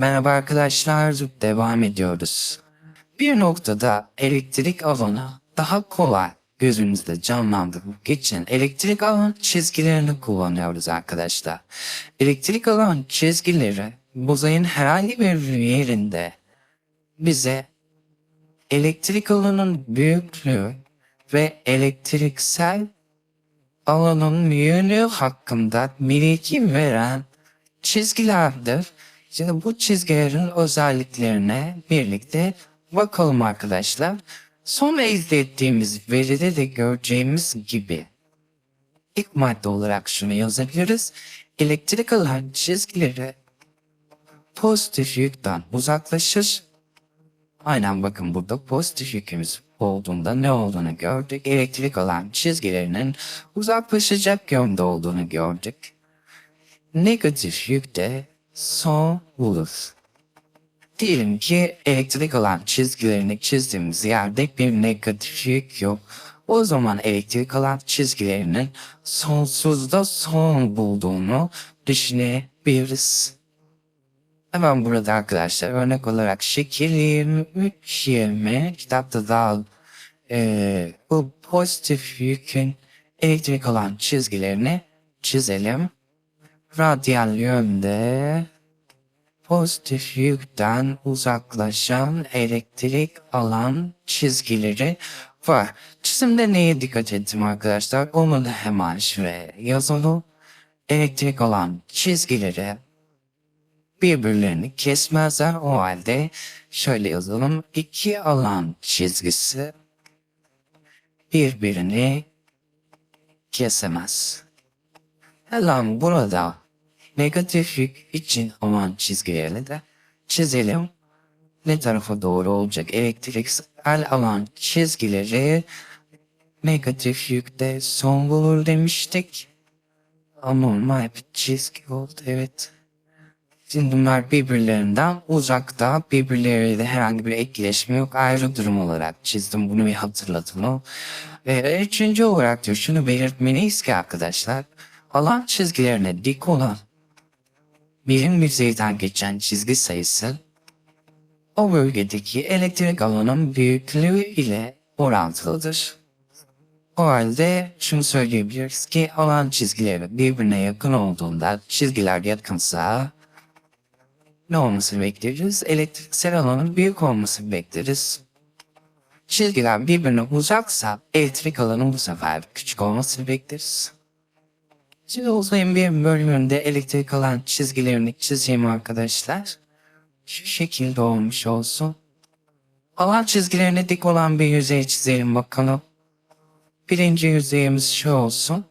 Merhaba arkadaşlar, devam ediyoruz. Bir noktada elektrik alanı daha kolay gözümüzde canlandırıp geçen elektrik alan çizgilerini kullanıyoruz arkadaşlar. Elektrik alan çizgileri bozayın herhangi bir yerinde bize elektrik alanın büyüklüğü ve elektriksel alanın büyüklüğü hakkında bilgi veren çizgilerdir. Şimdi bu çizgilerin özelliklerine birlikte bakalım arkadaşlar. Son elde ettiğimiz veride de göreceğimiz gibi ilk madde olarak şunu yazabiliriz. Elektrik alan çizgileri pozitif yükten uzaklaşır. Aynen bakın burada pozitif yükümüz olduğunda ne olduğunu gördük. Elektrik alan çizgilerinin uzaklaşacak yönde olduğunu gördük. Negatif yük de son bulur. Diyelim ki elektrik alan çizgilerini çizdiğimiz yerde bir negatif yük yok. O zaman elektrik alan çizgilerinin sonsuzda son bulduğunu düşünebiliriz. Hemen burada arkadaşlar örnek olarak şekil 23 20 kitapta da eee, bu pozitif yükün elektrik alan çizgilerini çizelim. Radyal yönde pozitif yükten uzaklaşan elektrik alan çizgileri var. Çizimde neye dikkat ettim arkadaşlar? Onu da hemen şuraya yazalım. Elektrik alan çizgileri birbirlerini kesmezler. O halde şöyle yazalım. İki alan çizgisi birbirini kesemez. Hemen burada negatif yük için olan çizgileri de çizelim. Ne tarafa doğru olacak elektriksel alan çizgileri negatif yükte son bulur demiştik. Ama normal bir çizgi oldu evet. Şimdi bunlar birbirlerinden uzakta, birbirleriyle herhangi bir etkileşme yok. Ayrı durum olarak çizdim. Bunu bir hatırladım. Ve üçüncü olarak da şunu belirtmeliyiz ki arkadaşlar, alan çizgilerine dik olan birim yüzeyden geçen çizgi sayısı o bölgedeki elektrik alanın büyüklüğü ile orantılıdır. O halde şunu söyleyebiliriz ki alan çizgileri birbirine yakın olduğunda çizgiler yakınsa ne olmasını bekleriz? Elektriksel alanın büyük olmasını bekleriz. Çizgiler birbirine uzaksa elektrik alanın bu sefer küçük olmasını bekleriz. Şimdi uzayın bir bölümünde elektrik alan çizgilerini çizeyim arkadaşlar. Şu şekilde olmuş olsun. Alan çizgilerine dik olan bir yüzey çizelim bakalım. Birinci yüzeyimiz şu olsun.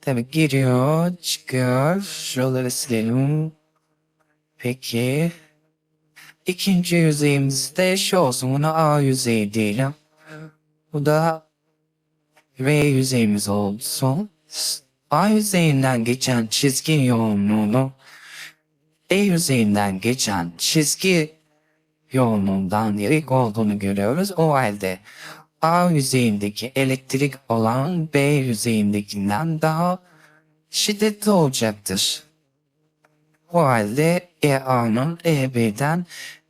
Tabi giriyor, çıkıyor. Şuraları silelim. Peki. İkinci yüzeyimizde şu olsun. Buna A yüzeyi diyelim. Bu da V yüzeyimiz olsun. A yüzeyinden geçen çizgi yoğunluğunu E yüzeyinden geçen çizgi yoğunluğundan yüksek olduğunu görüyoruz. O halde A yüzeyindeki elektrik olan B yüzeyindekinden daha şiddetli olacaktır. O halde EA'nın EB'den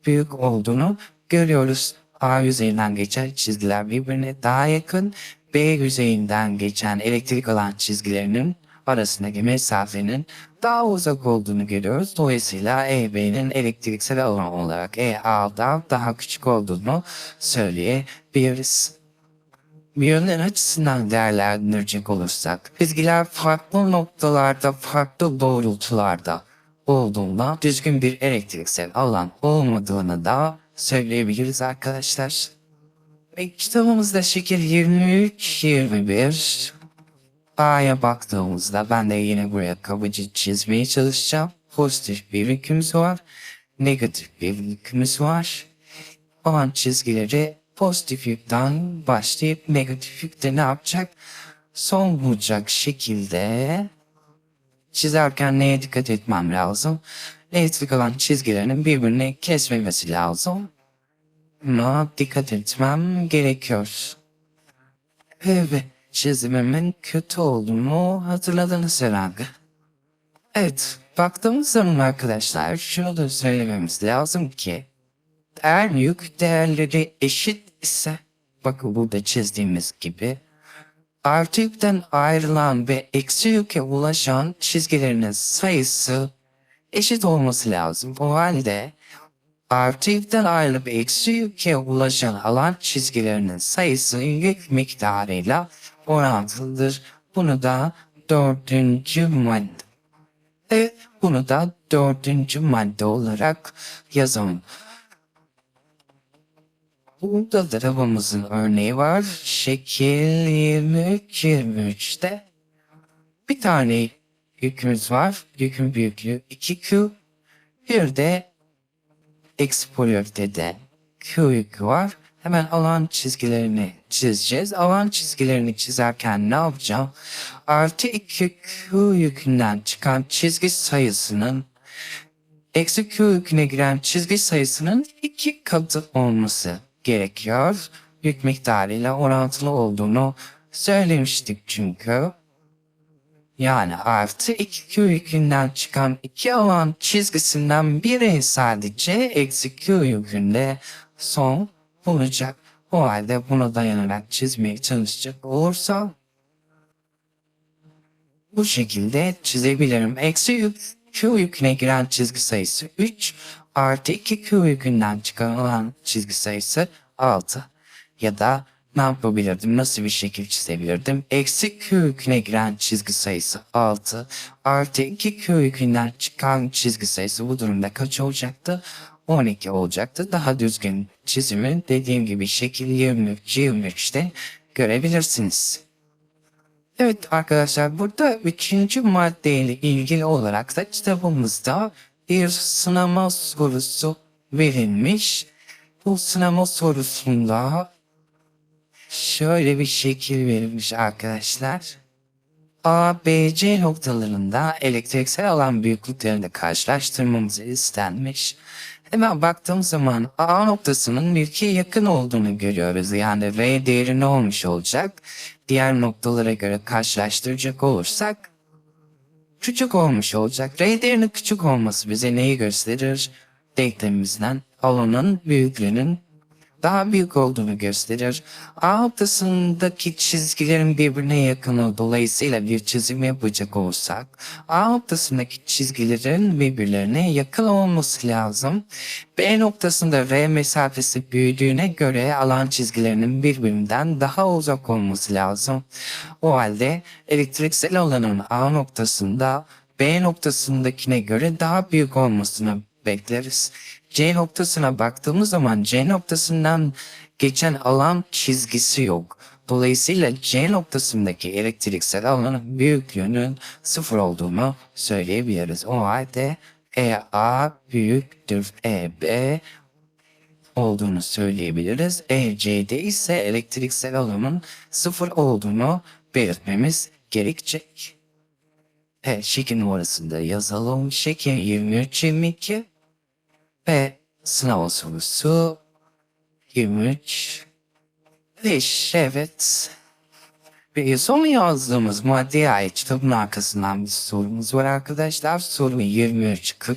büyük olduğunu görüyoruz. A yüzeyinden geçen çizgiler birbirine daha yakın. B yüzeyinden geçen elektrik alan çizgilerinin arasındaki mesafenin daha uzak olduğunu görüyoruz. Dolayısıyla EB'nin elektriksel alan olarak EA'dan daha küçük olduğunu söyleyebiliriz. Yönler açısından değerlendirecek olursak, çizgiler farklı noktalarda, farklı doğrultularda olduğunda düzgün bir elektriksel alan olmadığını da söyleyebiliriz arkadaşlar. Ve kitabımızda şekil 23-21 A'ya baktığımızda ben de yine buraya kabaca çizmeye çalışacağım. Pozitif bir yükümüz var. Negatif bir yükümüz var. Olan çizgileri pozitif yükten başlayıp negatif yükte ne yapacak? Son bulacak şekilde çizerken neye dikkat etmem lazım? Elektrik alan çizgilerinin birbirini kesmemesi lazım. Buna dikkat etmem gerekiyor. Evet, çizimimin kötü olduğunu hatırladınız herhalde. Evet, baktığımız zaman arkadaşlar şunu da söylememiz lazım ki eğer yük değerleri eşit ise bakın burada çizdiğimiz gibi artı yükten ayrılan ve eksi yüke ulaşan çizgilerinin sayısı eşit olması lazım. O halde artı yükten ayrılıp eksi yüke ulaşan alan çizgilerinin sayısı yük miktarıyla orantılıdır. Bunu da dördüncü madde. Evet, bunu da dördüncü madde olarak yazalım. Burada da arabamızın örneği var. Şekil 23-23'te bir tane yükümüz var. Yükün büyüklüğü 2Q. Bir de ekspolatörde Q yükü var. Hemen alan çizgilerini çizeceğiz. Alan çizgilerini çizerken ne yapacağım? Artı 2 Q yükünden çıkan çizgi sayısının eksi Q yüküne giren çizgi sayısının iki katı olması gerekiyor. Yük miktarıyla orantılı olduğunu söylemiştik çünkü. Yani artı 2Q yükünden çıkan iki alan çizgisinden biri sadece eksi Q yükünde son olacak. O halde buna dayanarak çizmeye çalışacak olursam bu şekilde çizebilirim. Eksi yük, Q yüküne giren çizgi sayısı 3 artı 2 Q yükünden çıkarılan çizgi sayısı 6 ya da ne yapabilirdim? Nasıl bir şekil çizebilirdim? Eksi Q yüküne giren çizgi sayısı 6 artı 2 Q yükünden çıkan çizgi sayısı bu durumda kaç olacaktı? 12 olacaktı. Daha düzgün çizimi dediğim gibi şekil 23 23'te görebilirsiniz. Evet arkadaşlar burada üçüncü maddeyle ilgili olarak da kitabımızda bir sınama sorusu verilmiş. Bu sınama sorusunda şöyle bir şekil verilmiş arkadaşlar. A, B, C noktalarında elektriksel alan büyüklüklerini karşılaştırmamız istenmiş. Hemen baktığımız zaman A noktasının mülkiye yakın olduğunu görüyoruz. Yani R değeri ne olmuş olacak? Diğer noktalara göre karşılaştıracak olursak küçük olmuş olacak. R değerinin küçük olması bize neyi gösterir? Denklemimizden alanın büyüklüğünün daha büyük olduğunu gösterir. A noktasındaki çizgilerin birbirine yakını dolayısıyla bir çizim yapacak olursak A noktasındaki çizgilerin birbirlerine yakın olması lazım. B noktasında R mesafesi büyüdüğüne göre alan çizgilerinin birbirinden daha uzak olması lazım. O halde elektriksel alanın A noktasında B noktasındakine göre daha büyük olmasını bekleriz. C noktasına baktığımız zaman C noktasından geçen alan çizgisi yok. Dolayısıyla C noktasındaki elektriksel alanın büyüklüğünün sıfır olduğunu söyleyebiliriz. O halde EA büyüktür EB olduğunu söyleyebiliriz. EC'de ise elektriksel alanın sıfır olduğunu belirtmemiz gerekecek. Evet, şekil numarasında yazalım. Şekil 23-22 ve sınav sorusu 23 5 evet. Ve son yazdığımız maddeye ait kitabın arkasından bir sorumuz var arkadaşlar. Soru 23-40.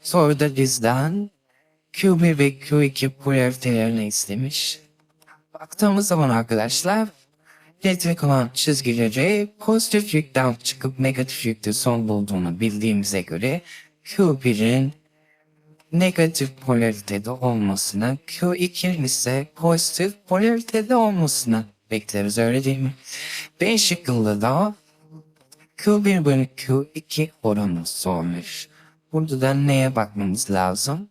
Soruda bizden Q1 ve Q2 polaritelerini istemiş. Baktığımız zaman arkadaşlar elektrik olan çizgileri pozitif yükten çıkıp negatif yükte son bulduğunu bildiğimize göre Q1'in negatif polaritede olmasını, Q2'nin ise pozitif polaritede olmasını bekleriz öyle değil mi? B şıkkında da Q1 bölü Q2 oranı sormuş. Burada da neye bakmamız lazım?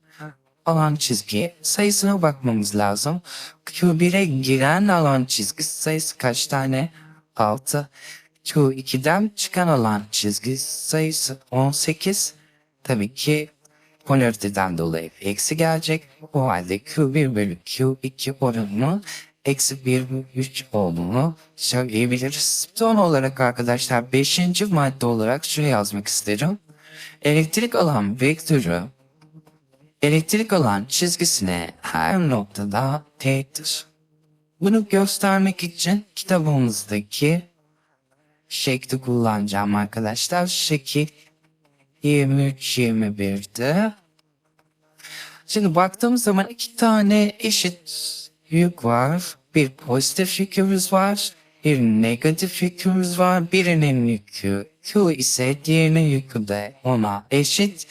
Alan çizgi sayısına bakmamız lazım. Q1'e giren alan çizgi sayısı kaç tane? 6. Q2'den çıkan alan çizgi sayısı 18. Tabii ki polariteden dolayı eksi gelecek. O halde Q1 bölü Q2 oranının eksi 1 bölü 3 olduğunu söyleyebiliriz. Son olarak arkadaşlar 5. madde olarak şunu yazmak isterim. Elektrik alan vektörü elektrik alan çizgisine her noktada teğettir. Bunu göstermek için kitabımızdaki şekli kullanacağım arkadaşlar. Şekil 23-21'de. Şimdi baktığımız zaman iki tane eşit yük var. Bir pozitif yükümüz var. Bir negatif yükümüz var. Birinin yükü Q ise diğerinin yükü de ona eşit.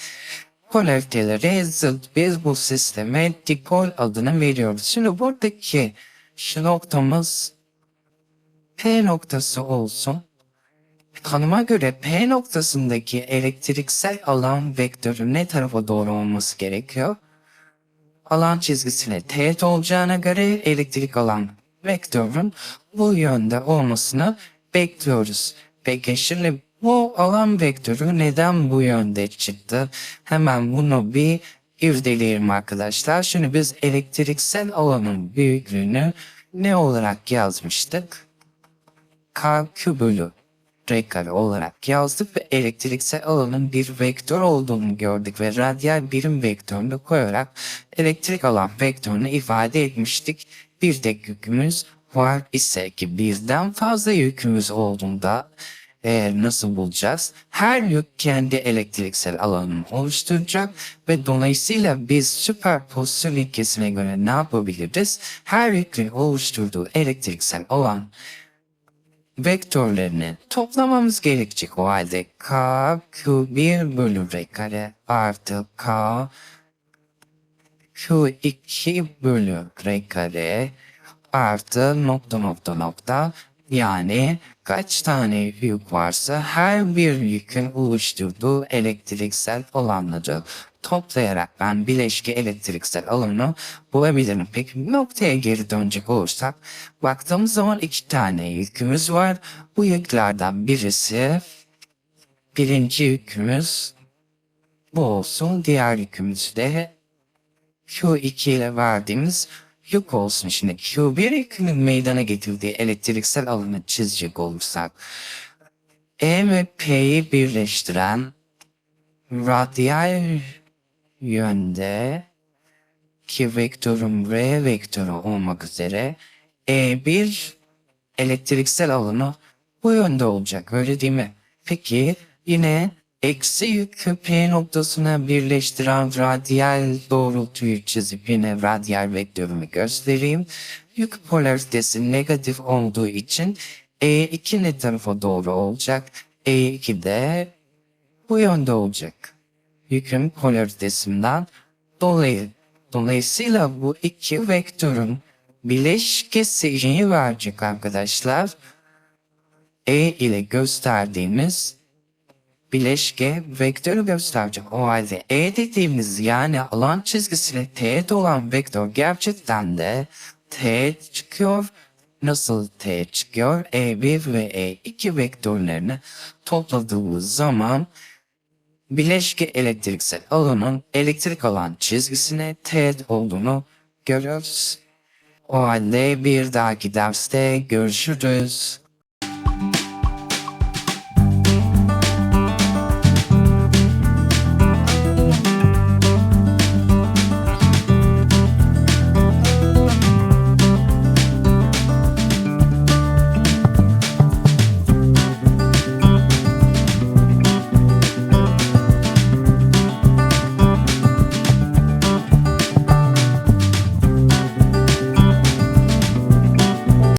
Polariteleri zıt biz bu sisteme dipol adını veriyoruz. Şimdi buradaki şu noktamız P noktası olsun. Tanıma göre P noktasındaki elektriksel alan vektörü ne tarafa doğru olması gerekiyor? Alan çizgisine teğet olacağına göre elektrik alan vektörün bu yönde olmasını bekliyoruz. Peki şimdi bu alan vektörü neden bu yönde çıktı? Hemen bunu bir irdeleyelim arkadaşlar. Şimdi biz elektriksel alanın büyüklüğünü ne olarak yazmıştık? KQ bölü R kare olarak yazdık ve elektriksel alanın bir vektör olduğunu gördük ve radyal birim vektörünü koyarak elektrik alan vektörünü ifade etmiştik. Bir tek yükümüz var ise ki birden fazla yükümüz olduğunda eğer nasıl bulacağız? Her yük kendi elektriksel alanını oluşturacak ve dolayısıyla biz süperpozisyon ilkesine göre ne yapabiliriz? Her yükün oluşturduğu elektriksel alan vektörlerini toplamamız gerekecek. O halde k q1 bölü r kare artı k q2 bölü r kare artı nokta nokta nokta yani kaç tane yük varsa her bir yükün oluşturduğu elektriksel alanları toplayarak ben bileşke elektriksel alanı bulabilirim. Peki noktaya geri dönecek olursak baktığımız zaman iki tane yükümüz var. Bu yüklerden birisi birinci yükümüz bu olsun. Diğer yükümüz de Q2 ile verdiğimiz yük olsun. Şimdi Q1 yükünün meydana getirdiği elektriksel alanı çizecek olursak E ve P'yi birleştiren radyal yönde ki vektörüm R vektörü olmak üzere E1 elektriksel alanı bu yönde olacak öyle değil mi? Peki yine eksi yükü P noktasına birleştiren radyal doğrultuyu çizip yine radyal vektörümü göstereyim. Yük polaritesi negatif olduğu için E2 ne tarafa doğru olacak? E2 de bu yönde olacak yükün polaritesinden dolayı. Dolayısıyla bu iki vektörün bileşkesini verecek arkadaşlar. E ile gösterdiğimiz bileşke vektörü gösterecek. O halde E dediğimiz yani alan çizgisine teğet olan vektör gerçekten de teğet çıkıyor. Nasıl teğet çıkıyor? E1 ve E2 vektörlerini topladığımız zaman bileşke elektriksel alanın elektrik alan çizgisine teğet olduğunu görüyoruz. O halde bir dahaki derste görüşürüz.